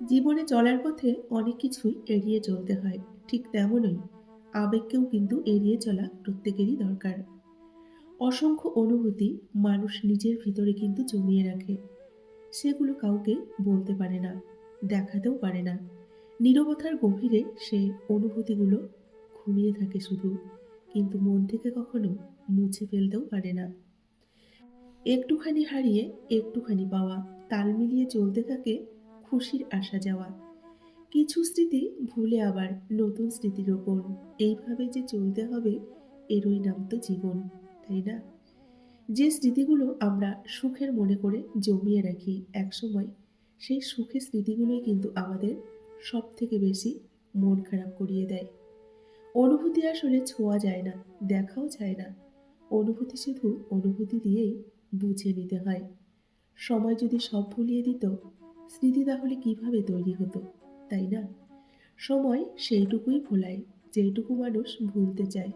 জীবনে চলার পথে অনেক কিছুই এড়িয়ে চলতে হয়, ঠিক তেমনই আবেগকেও কিন্তু এড়িয়ে চলা প্রত্যেকেরই দরকার। অসংখ্য অনুভূতি মানুষ নিজের ভিতরে কিন্তু জমিয়ে রাখে। সেগুলো কাউকে বলতে পারে না, দেখাতেও পারে না। নীরবতার গভীরে সে অনুভূতিগুলো ঘুমিয়ে থাকে শুধু, কিন্তু মন থেকে কখনো মুছে ফেলতেও পারে না। একটুখানি হারিয়ে একটুখানি পাওয়া, তাল মিলিয়ে চলতে থাকে খুশির আসা যাওয়া। কিছু স্মৃতি ভুলে আবার নতুন স্মৃতি রোপণ। এইভাবে যে চলতে হবে, এরই নাম তো জীবন, তাই না? যে স্মৃতিগুলো আমরা সুখের মনে করে জমিয়ে রাখি একসময়, সেই সুখের স্মৃতিগুলোই কিন্তু আমাদের সব থেকে বেশি মন খারাপ করিয়ে দেয়। অনুভূতি আসলে ছোঁয়া যায় না, দেখাও যায় না। অনুভূতি শুধু অনুভূতি দিয়েই বুঝে নিতে হয়। সময় যদি সব ভুলিয়ে দিত স্মৃতি তাহলে কীভাবে তৈরি হতো, তাই না? সময় সেইটুকুই ভোলায়, যেইটুকু মানুষ ভুলতে চায়।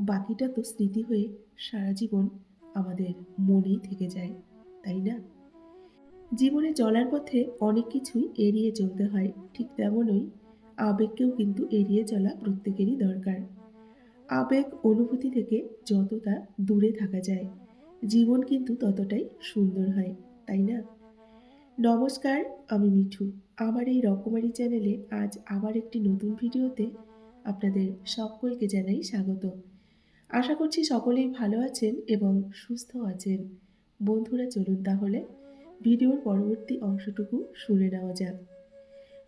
বাকিটা তো স্মৃতি হয়ে সারা জীবন আমাদের মনেই থেকে যায়, তাই না? জীবনে চলার পথে অনেক কিছুই এড়িয়ে চলতে হয়, ঠিক তেমনই আবেগকেও কিন্তু এড়িয়ে চলা প্রত্যেকেরই দরকার। আবেগ অনুভূতি থেকে যতটা দূরে থাকা যায়, জীবন কিন্তু ততটাই সুন্দর হয়, তাই না? নমস্কার, আমি মিঠু। আমার এই রকমারি চ্যানেলে আজ আবার একটি নতুন ভিডিওতে আপনাদের সকলকে জানাই স্বাগত। আশা করছি সকলেই ভালো আছেন এবং সুস্থ আছেন। বন্ধুরা, চলুন তাহলে ভিডিওর পরবর্তী অংশটুকু শুনে নেওয়া যাক।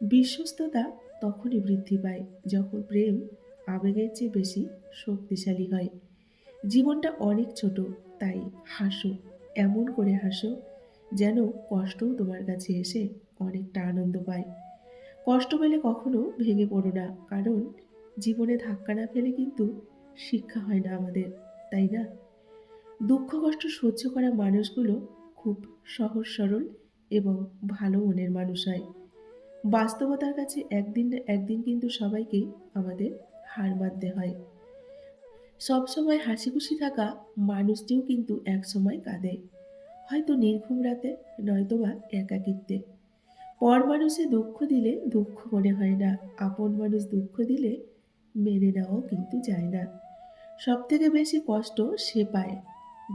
বিশ্বস্ততা তখনই বৃদ্ধি পায় যখন প্রেম আবেগের চেয়ে বেশি শক্তিশালী হয়। জীবনটা অনেক ছোট, তাই হাসো, এমন করে হাসো যেন কষ্টও তোমার কাছে এসে অনেকটা আনন্দ পায়। কষ্ট পেলে কখনো ভেঙে পড়ো না, কারণ জীবনে ধাক্কা না ফেলে কিন্তু শিক্ষা হয় না আমাদের, তাই না? দুঃখ, কষ্ট সহ্য করা মানুষগুলো খুব সহজ সরল এবং ভালো মনের মানুষ হয়। বাস্তবতার কাছে একদিন না একদিন কিন্তু সবাইকেই আমাদের হার মানতে হয়। সবসময় হাসি খুশি থাকা মানুষটিও কিন্তু একসময় কাঁদে। হয়তো নির্ঘুম রাতে, নয়তোবা একাকিত্বে। পর মানুষে দুঃখ দিলে দুঃখ মনে হয় না, আপন মানুষ দুঃখ দিলে মেনে নেওয়াও কিন্তু যায় না। সব থেকে বেশি কষ্ট সে পায়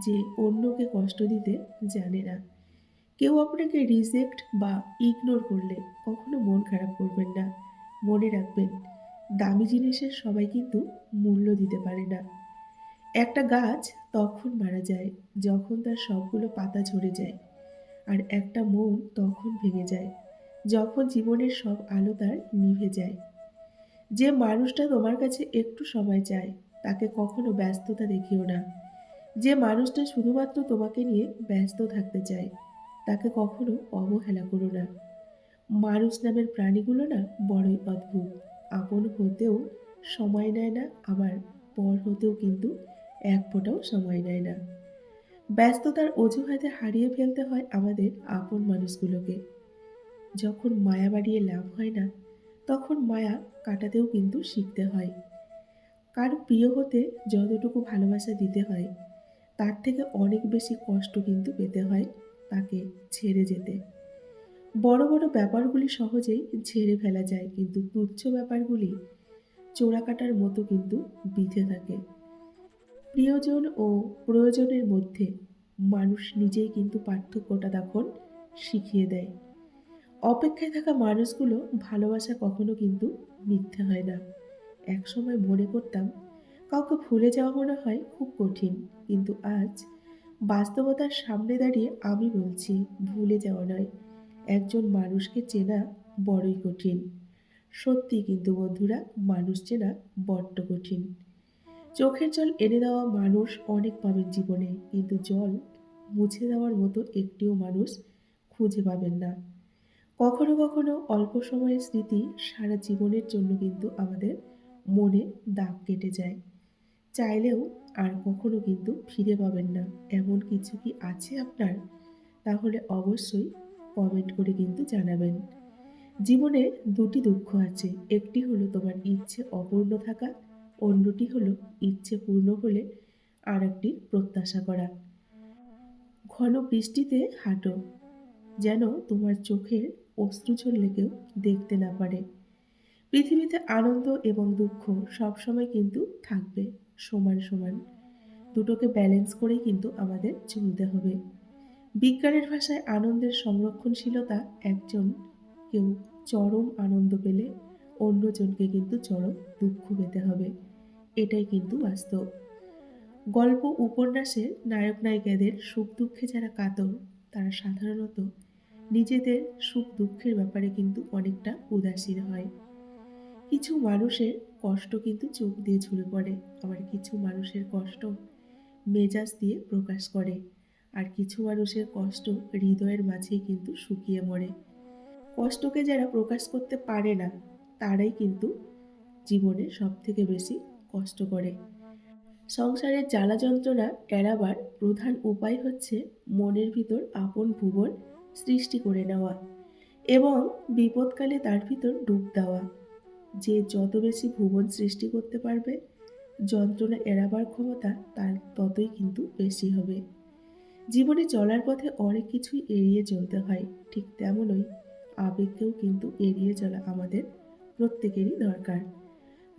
যে অন্যকে কষ্ট দিতে জানে না। কেউ আপনাকে রিজেক্ট বা ইগনোর করলে কখনো মন খারাপ করবেন না। মনে রাখবেন, দামি জিনিসের সবাই কিন্তু মূল্য দিতে পারে না। একটা গাছ তখন মারা যায়, যখন তার সবগুলো পাতা ঝরে যায়, আর একটা মন তখন ভেঙে যায়, যখন জীবনের সব আলো তার নিভে যায়। যে মানুষটা তোমার কাছে একটু সময় চায়, তাকে কখনো ব্যস্ততা দেখিও না। যে মানুষটা শুধুমাত্র তোমাকে নিয়ে ব্যস্ত থাকতে চায়, তাকে কখনো অবহেলা করো না। মানুষ নামের প্রাণীগুলো না বড়ই অদ্ভুত। আপন হতেও সময় নেয় না, আবার পর হতেও কিন্তু এক ফোঁটাও সময় নেয় না। ব্যস্ততার অজুহাতে হারিয়ে ফেলতে হয় আমাদের আপন মানুষগুলোকে। যখন মায়া বাড়িয়ে লাভ হয় না, তখন মায়া কাটাতেও কিন্তু শিখতে হয়। কার প্রিয় হতে যতটুকু ভালোবাসা দিতে হয়, তার থেকে অনেক বেশি কষ্ট কিন্তু পেতে হয় তাকে ছেড়ে যেতে। বড় বড় ব্যাপারগুলি সহজেই ছেড়ে ফেলা যায়, কিন্তু তুচ্ছ ব্যাপারগুলি চোরা কাটার মতো কিন্তু বিঁধে থাকে। প্রিয়জন ও প্রয়োজনের মধ্যে মানুষ নিজেই কিন্তু পার্থক্যটা তখন শিখিয়ে দেয়। অপেক্ষায় থাকা মানুষগুলো ভালোবাসা কখনো কিন্তু মিথ্যে হয় না। একসময় মনে করতাম, কাউকে ভুলে যাওয়া মনে হয় খুব কঠিন, কিন্তু আজ বাস্তবতার সামনে দাঁড়িয়ে আমি বলছি, ভুলে যাওয়া নয়। একজন মানুষকে চেনা বড়ই কঠিন। সত্যি কিন্তু বন্ধুরা, মানুষ চেনা বড্ড কঠিন। চোখের জল এনে দেওয়া মানুষ অনেক পাবেন জীবনে, কিন্তু জল মুছে দেওয়ার মতো একটিও মানুষ খুঁজে পাবেন না। কখনো কখনো অল্প সময়ের স্মৃতি সারা জীবনের জন্য কিন্তু আমাদের মনে দাগ কেটে যায়। চাইলেও আর কখনো কিন্তু ফিরে পাবেন না। এমন কিছু কি আছে আপনার? তাহলে অবশ্যই কমেন্ট করে কিন্তু জানাবেন। জীবনে দুটি দুঃখ আছে। একটি হলো তোমার ইচ্ছে অপূর্ণ থাকা অন্যটি হলো ইচ্ছে পূর্ণ হলে আর একটি প্রত্যাশা করা। ঘন বৃষ্টিতে হাঁটো, যেন তোমার চোখের অশ্রু ঝরলে কেউ দেখতে না পারে। পৃথিবীতে আনন্দ এবং দুঃখ সবসময় কিন্তু থাকবে, সমান সমান। দুটোকে ব্যালেন্স করেই কিন্তু আমাদের চলতে হবে। বিজ্ঞানের ভাষায় আনন্দের সংরক্ষণশীলতা একজন, কেউ চরম আনন্দ পেলে অন্যজনকে কিন্তু চরম দুঃখ পেতে হবে। এটাই কিন্তু বাস্তব। গল্প উপন্যাসের নায়ক নায়িকাদের সুখ দুঃখে যারা কাতর, তারা সাধারণত নিজেদের সুখ দুঃখের ব্যাপারে কিন্তু অনেকটা উদাসীন হয়। কিছু মানুষের কষ্ট কিন্তু চোখ দিয়ে ঝরে পড়ে, আবার কিছু মানুষের কষ্ট মেজাজ দিয়ে প্রকাশ করে, আর কিছু মানুষের কষ্ট হৃদয়ের মাঝেই কিন্তু শুকিয়ে মরে। কষ্টকে যারা প্রকাশ করতে পারে না তারাই কিন্তু জীবনে সব থেকে বেশি কষ্ট করে। সংসারের জ্বালা যন্ত্রণা এড়াবার প্রধান উপায় হচ্ছে মনের ভিতর আপন ভুবন সৃষ্টি করে নেওয়া এবং বিপদকালে তার ভিতর ডুব দেওয়া। যে যত বেশি ভুবন সৃষ্টি করতে পারবে, যন্ত্রণা এড়াবার ক্ষমতা তার ততই কিন্তু বেশি হবে। জীবনে চলার পথে অনেক কিছুই এড়িয়ে চলতে হয়, ঠিক তেমনই আবেগকেও কিন্তু এড়িয়ে চলা আমাদের প্রত্যেকেরই দরকার।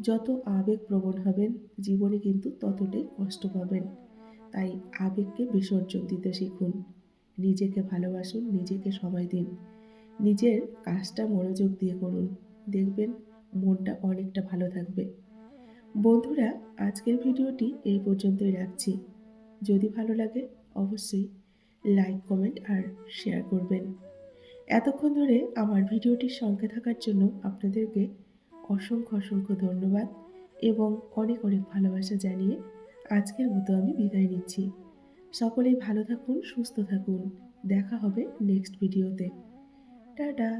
যত আবেগ প্রবণ হবেন, জীবনে কিন্তু ততটাই কষ্ট পাবেন। তাই আবেগকে বিসর্জন দিতে শিখুন। নিজেকে ভালোবাসুন, নিজেকে সময় দিন। নিজের কাজটা মনোযোগ দিয়ে করুন। দেখবেন মনটা অনেকটা ভালো থাকবে। বন্ধুরা, আজকের ভিডিওটি এই পর্যন্তই রাখছি। যদি ভালো লাগে, অবশ্যই লাইক, কমেন্ট আর শেয়ার করবেন। এতক্ষণ ধরে আমার ভিডিওটির সঙ্গে থাকার জন্য আপনাদেরকে অসংখ্য অসংখ্য ধন্যবাদ এবং অনেক অনেক ভালোবাসা জানিয়ে আজকের মতো আমি বিদায় নিচ্ছি। সকলেই ভালো থাকুন, সুস্থ থাকুন। দেখা হবে নেক্সট ভিডিওতে টাটা!